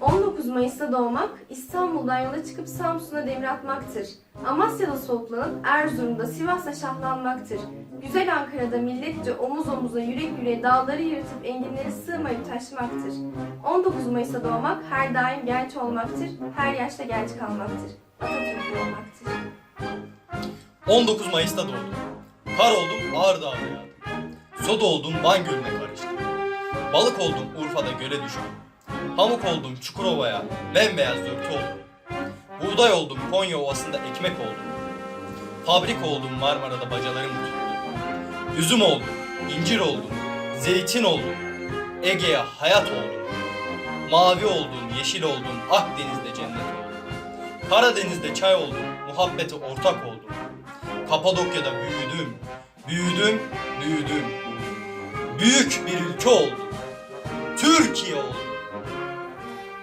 ...19 Mayıs'ta doğmak, İstanbul'dan yola çıkıp Samsun'a demir atmaktır. Amasya'da soluklanıp Erzurum'da Sivas'ta şahlanmaktır. Güzel Ankara'da milletçe omuz omuza yürek yüreğe dağları yırtıp enginleri sığmayıp taşmaktır. 19 Mayıs'ta doğmak her daim genç olmaktır, her yaşta genç kalmaktır. Atatürk olmaktır. 19 Mayıs'ta doğdum. Kar oldum Ağrı Dağı'na yağdım. Soda oldum Van Gölü'ne karıştım. Balık oldum Urfa'da göle düştüm. Pamuk oldum Çukurova'ya bembeyaz dörtü oldum. Buğday oldum Konya Ovası'nda ekmek oldum. Fabrik oldum Marmara'da bacalarım tuttu. Üzüm oldum, incir oldum, zeytin oldum. Ege'ye hayat oldum. Mavi oldum, yeşil oldum, Akdeniz'de cennet oldum. Karadeniz'de çay oldum, muhabbete ortak oldum. Kapadokya'da büyüdüm, büyüdüm, büyüdüm. Büyük bir ülke oldum. Türkiye oldum.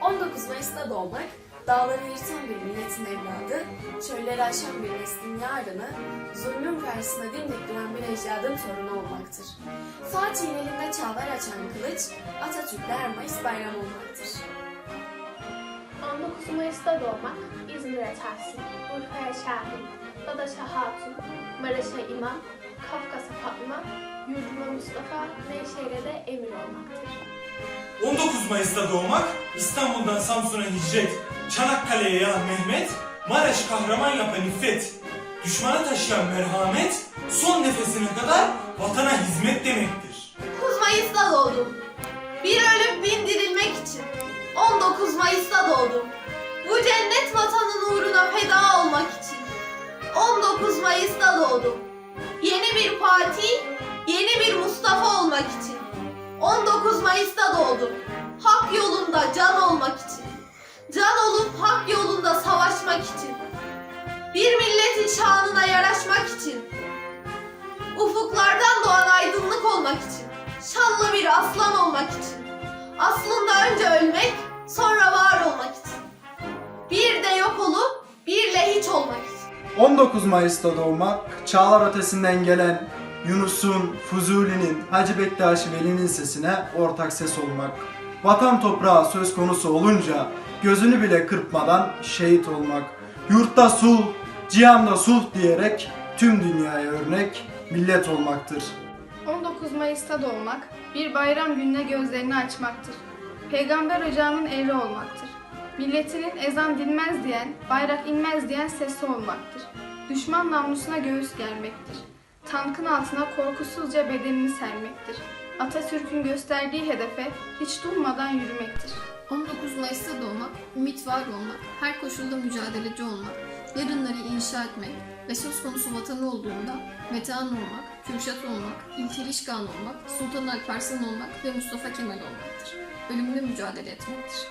19 Mayıs'ta doğmak, dağları yırtan bir milletin evladı, çölleri aşan bir neslin yarını, zulmün karşısında dimdik duran bir ecdadın torunu olmaktır. Fatih'in elinde çağlar açan kılıç, Atatürk'le her Mayıs bayram olmaktır. 19 Mayıs'ta doğmak, İzmir'e Tahsin, Urfa'ya Şahin, Dadaş'a Hatun, Maraş'a İmam, Kafkas'a Fatma, Yurduma Mustafa, Nevşehir'e Emir olmaktır. 19 Mayıs'ta doğmak, İstanbul'dan Samsun'a hicret, Çanakkale'ye ya Mehmet, Maraş kahraman yapan iffet, düşmana taşıyan merhamet, son nefesine kadar vatana hizmet demektir. 19 Mayıs'ta doğdum. Bir ölüp bin dirilmek için. 19 Mayıs'ta doğdum. Bu cennet vatanın uğruna feda olmak için. 19 Mayıs'ta doğdum. Yeni bir Fatih, 19 Mayıs'ta doğdum. Hak yolunda can olmak için. Can olup hak yolunda savaşmak için. Bir milletin şanına yaraşmak için. Ufuklardan doğan aydınlık olmak için. Şanlı bir aslan olmak için. Aslında önce ölmek, sonra var olmak için. Bir de yok olup, birle hiç olmak için. 19 Mayıs'ta doğmak, çağlar ötesinden gelen Yunus'un, Fuzuli'nin, Hacı Bektaş Veli'nin sesine ortak ses olmak. Vatan toprağı söz konusu olunca gözünü bile kırpmadan şehit olmak. Yurtta sulh, cihanda sulh diyerek tüm dünyaya örnek millet olmaktır. 19 Mayıs'ta doğmak, bir bayram gününe gözlerini açmaktır. Peygamber ocağının eri olmaktır. Milletinin ezan dinmez diyen, bayrak inmez diyen sesi olmaktır. Düşman namlusuna göğüs germektir. Tankın altına korkusuzca bedenini sermektir. Atatürk'ün gösterdiği hedefe hiç durmadan yürümektir. 19 Mayıs'ta doğmak, ümit var olmak, her koşulda mücadeleci olmak, yarınları inşa etmek ve söz konusu vatanı olduğunda Metehan olmak, Kürşat olmak, İlker İşkan olmak, Sultan Alparslan olmak ve Mustafa Kemal olmaktır. Ölümle mücadele etmektir.